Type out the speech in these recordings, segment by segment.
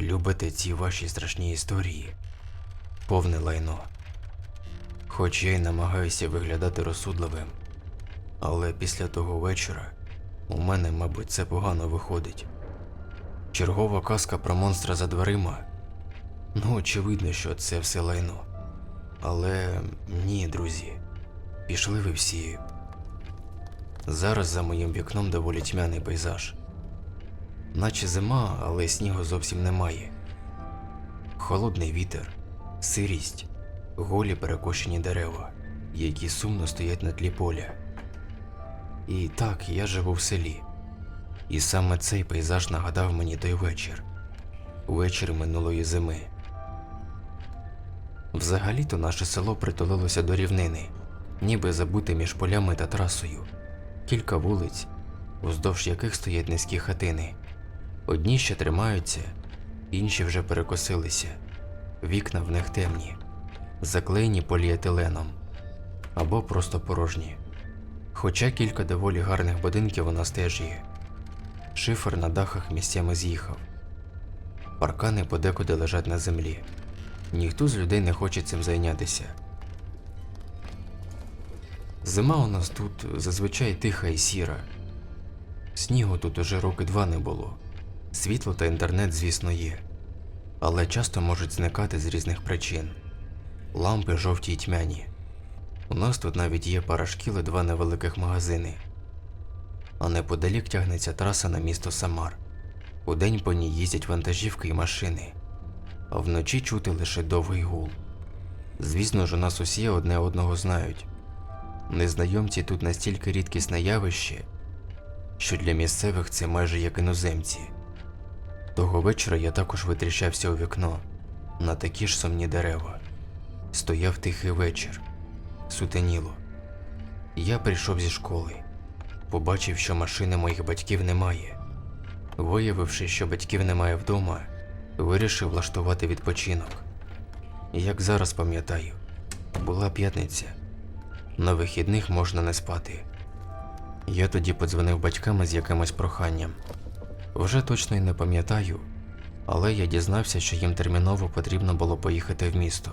любите ці ваші страшні історії, повне лайно. Хоч я й намагаюся виглядати розсудливим, але після того вечора у мене, мабуть, це погано виходить. Чергова казка про монстра за дверима. Ну, очевидно, що це все лайно. Але ні, друзі, пішли ви всі. Зараз за моїм вікном доволі тьмяний пейзаж. Наче зима, але снігу зовсім немає. Холодний вітер, сирість, голі перекошені дерева, які сумно стоять на тлі поля. І так, я живу в селі. І саме цей пейзаж нагадав мені той вечір вечір минулої зими. Взагалі-то наше село притулилося до рівнини, ніби забуте між полями та трасою. Кілька вулиць, уздовж яких стоять низькі хатини. Одні ще тримаються, інші вже перекосилися. Вікна в них темні, заклеєні поліетиленом або просто порожні. Хоча кілька доволі гарних будинків у нас теж є. Шифер на дахах місцями з'їхав. Паркани подекуди лежать на землі. Ніхто з людей не хоче цим зайнятися. Зима у нас тут зазвичай тиха і сіра. Снігу тут уже роки два не було. Світло та інтернет, звісно, є, але часто можуть зникати з різних причин. Лампи жовті й тьмяні. У нас тут навіть є пара шкіл і два невеликих магазини. А неподалік тягнеться траса на місто Самар. Удень по ній їздять вантажівки і машини, а вночі чути лише довгий гул. Звісно ж, у нас усі одне одного знають. Незнайомці тут настільки рідкісне явище, що для місцевих це майже як іноземці. Того вечора я також витріщався у вікно на такі ж сумні дерева. Стояв тихий вечір, сутеніло. Я прийшов зі школи, побачив, що машини моїх батьків немає. Виявивши, що батьків немає вдома, вирішив влаштувати відпочинок. Як зараз пам'ятаю, була п'ятниця. На вихідних можна не спати. Я тоді подзвонив батькам з якимось проханням. Вже точно й не пам'ятаю, але я дізнався, що їм терміново потрібно було поїхати в місто.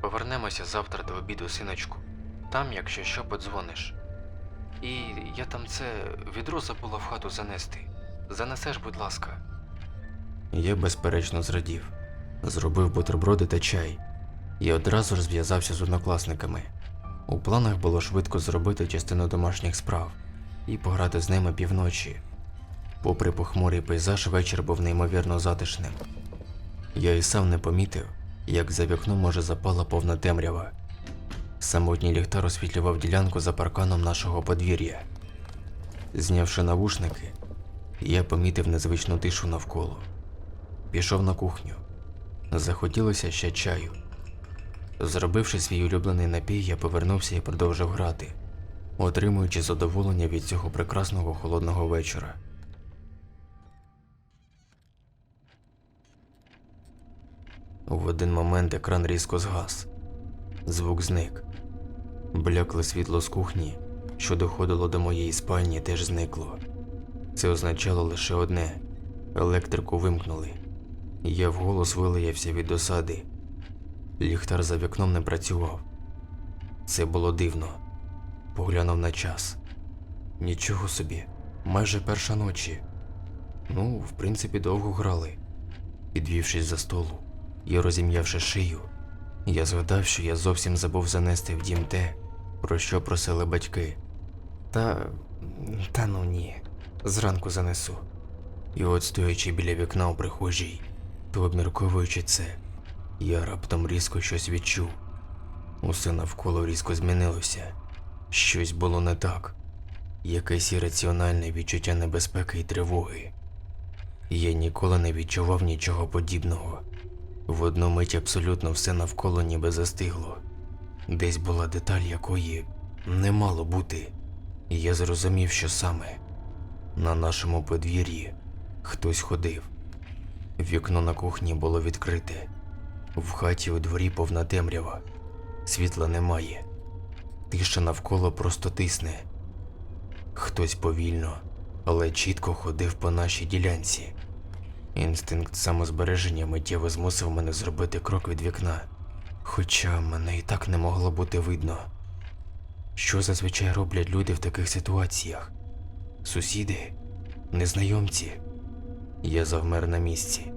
Повернемося завтра до обіду, синочку. Там, якщо що, подзвониш. І я там це відро забула в хату занести. Занесеш, будь ласка. Я безперечно зрадів. Зробив бутерброди та чай і одразу ж зв'язався з однокласниками. У планах було швидко зробити частину домашніх справ і пограти з ними півночі. Попри похмурий пейзаж, вечір був неймовірно затишним. Я і сам не помітив, як за вікном уже запала повна темрява. Самотній ліхтар освітлював ділянку за парканом нашого подвір'я. Знявши навушники, я помітив незвичну тишу навколо. Пішов на кухню. Захотілося ще чаю. Зробивши свій улюблений напій, я повернувся і продовжив грати, отримуючи задоволення від цього прекрасного холодного вечора. В один момент екран різко згас. Звук зник. Блякле світло з кухні, що доходило до моєї спальні, теж зникло. Це означало лише одне електрику вимкнули. Я вголос вилаявся від досади. Ліхтар за вікном не працював. Це було дивно. Поглянув на час. Нічого собі, майже перша ночі. Ну, в принципі, довго грали. Підвівшись за столу і розім'явши шию, я згадав, що я зовсім забув занести в дім те, про що просили батьки. Та. та ну ні, зранку занесу. І от стоячи біля вікна у прихожій, то обмірковуючи це, я раптом різко щось відчув. Усе навколо різко змінилося. Щось було не так, якесь ірраціональне відчуття небезпеки і тривоги. Я ніколи не відчував нічого подібного. В одну мить абсолютно все навколо ніби застигло. Десь була деталь, якої не мало бути. І я зрозумів, що саме на нашому подвір'ї хтось ходив. Вікно на кухні було відкрите. В хаті у дворі повна темрява. Світла немає. Тиша навколо просто тисне. Хтось повільно, але чітко ходив по нашій ділянці. Інстинкт самозбереження миттєво змусив мене зробити крок від вікна, хоча мене і так не могло бути видно. Що зазвичай роблять люди в таких ситуаціях? Сусіди? Незнайомці? Я завмер на місці.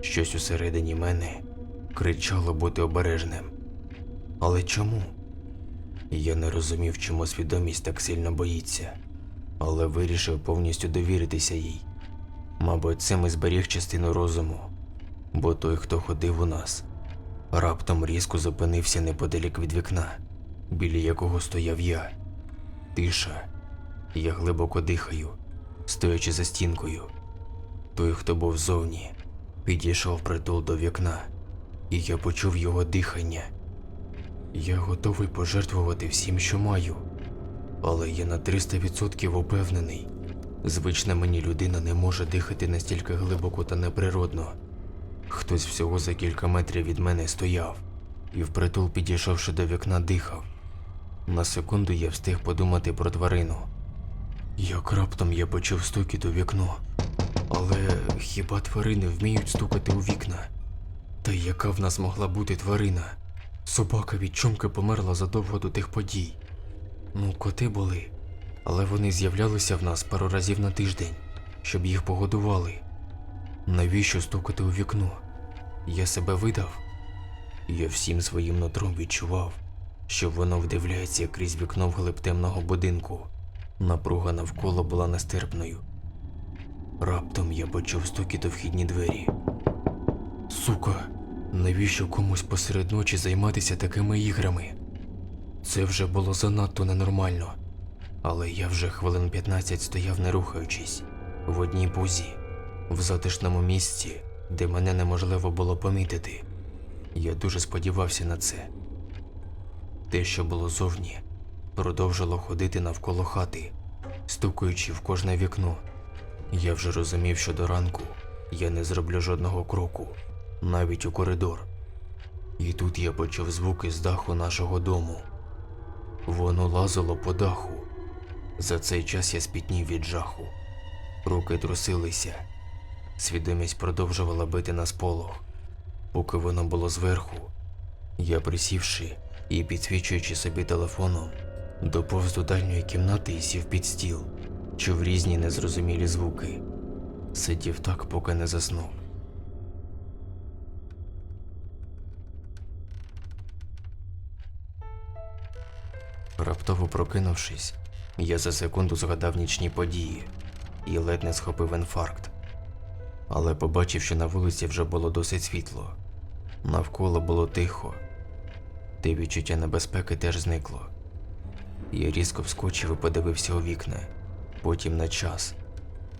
Щось усередині мене кричало бути обережним. Але чому? Я не розумів, чому свідомість так сильно боїться, але вирішив повністю довіритися їй. Мабуть, цим і зберіг частину розуму, бо той, хто ходив у нас, раптом різко зупинився неподалік від вікна, біля якого стояв я. Тиша. Я глибоко дихаю, стоячи за стінкою. Той, хто був зовні, підійшов притул до вікна, і я почув його дихання. Я готовий пожертвувати всім, що маю, але я на 300% упевнений. Звична мені людина не може дихати настільки глибоко та неприродно. Хтось всього за кілька метрів від мене стояв і впритул, підійшовши до вікна, дихав. На секунду я встиг подумати про тварину. Як раптом я почув стукіт у вікно. Але хіба тварини вміють стукати у вікна? Та яка в нас могла бути тварина? Собака від чумки померла задовго до тих подій. Ну, коти були, але вони з'являлися в нас пару разів на тиждень, щоб їх погодували. Навіщо стукати у вікно? Я себе видав. Я всім своїм нутром відчував, що воно вдивляється крізь вікно вглиб темного будинку. Напруга навколо була нестерпною. Раптом я почув стукіт у вхідні двері. Сука, навіщо комусь посеред ночі займатися такими іграми? Це вже було занадто ненормально. Але я вже хвилин 15 стояв не рухаючись, в одній позі, в затишному місці, де мене неможливо було помітити. Я дуже сподівався на це. Те, що було зовні, продовжило ходити навколо хати, стукаючи в кожне вікно. Я вже розумів, що до ранку я не зроблю жодного кроку, навіть у коридор. І тут я почув звуки з даху нашого дому. Воно лазило по даху. За цей час я спітнів від жаху. Руки трусилися. Свідомість продовжувала бити на сполох. Поки воно було зверху, я присівши і підсвічуючи собі телефоном, доповз до дальньої кімнати і сів під стіл, чув різні незрозумілі звуки. Сидів так, поки не заснув. Раптово прокинувшись, я за секунду згадав нічні події і ледь не схопив інфаркт. Але побачив, що на вулиці вже було досить світло. Навколо було тихо, те відчуття небезпеки теж зникло. Я різко вскочив і подивився у вікна, потім на час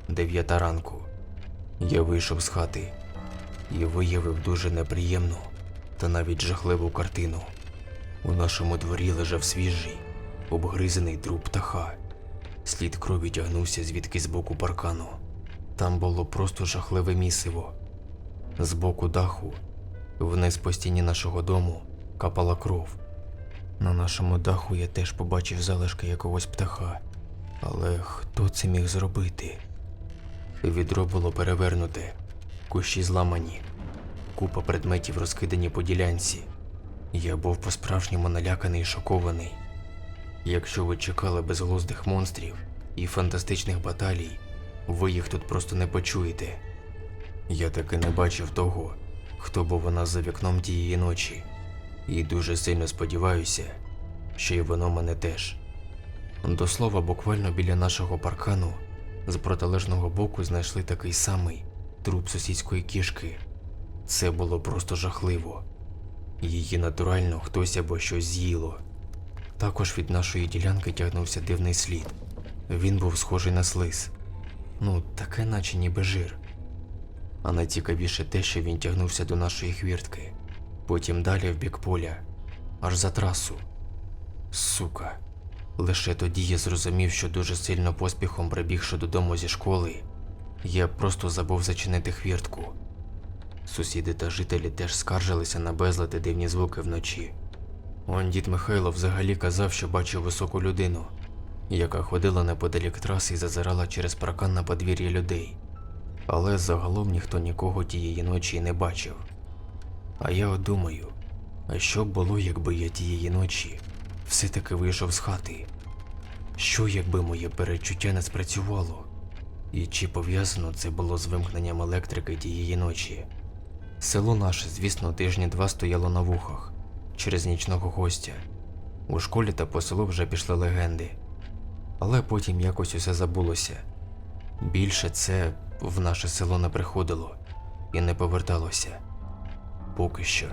дев'ята ранку. Я вийшов з хати і виявив дуже неприємну та навіть жахливу картину. У нашому дворі лежав свіжий, обгризений труп птаха. Слід крові тягнувся звідки з боку паркану. Там було просто жахливе місиво. З боку даху, вниз по стіні нашого дому, капала кров. На нашому даху я теж побачив залишки якогось птаха. Але хто це міг зробити? Відро було перевернуте, кущі зламані, купа предметів розкидані по ділянці. Я був по-справжньому наляканий і шокований. Якщо ви чекали безглуздих монстрів і фантастичних баталій, ви їх тут просто не почуєте. Я таки не бачив того, хто був у нас за вікном тієї ночі, і дуже сильно сподіваюся, що й воно мене теж. До слова, буквально біля нашого паркану з протилежного боку знайшли такий самий труп сусідської кішки. Це було просто жахливо. Її натурально хтось або щось з'їло. Також від нашої ділянки тягнувся дивний слід. Він був схожий на слиз. Ну, таке наче ніби жир. А найцікавіше те, що він тягнувся до нашої хвіртки, потім далі в бік поля, аж за трасу. Сука. Лише тоді я зрозумів, що дуже сильно поспіхом прибігши додому зі школи, я просто забув зачинити хвіртку. Сусіди та жителі теж скаржилися на безлад і дивні звуки вночі. Он дід Михайло взагалі казав, що бачив високу людину, яка ходила неподалік траси і зазирала через паркан на подвір'я людей. але загалом ніхто нікого тієї ночі не бачив. А я от думаю, а що б було, якби я тієї ночі все-таки вийшов з хати? Що якби моє перечуття не спрацювало? І чи пов'язано це було з вимкненням електрики тієї ночі? Село наше, звісно, тижні два стояло на вухах через нічного гостя. У школі та по селу вже пішли легенди. Але потім якось усе забулося. Більше це в наше село не приходило і не поверталося. Поки що.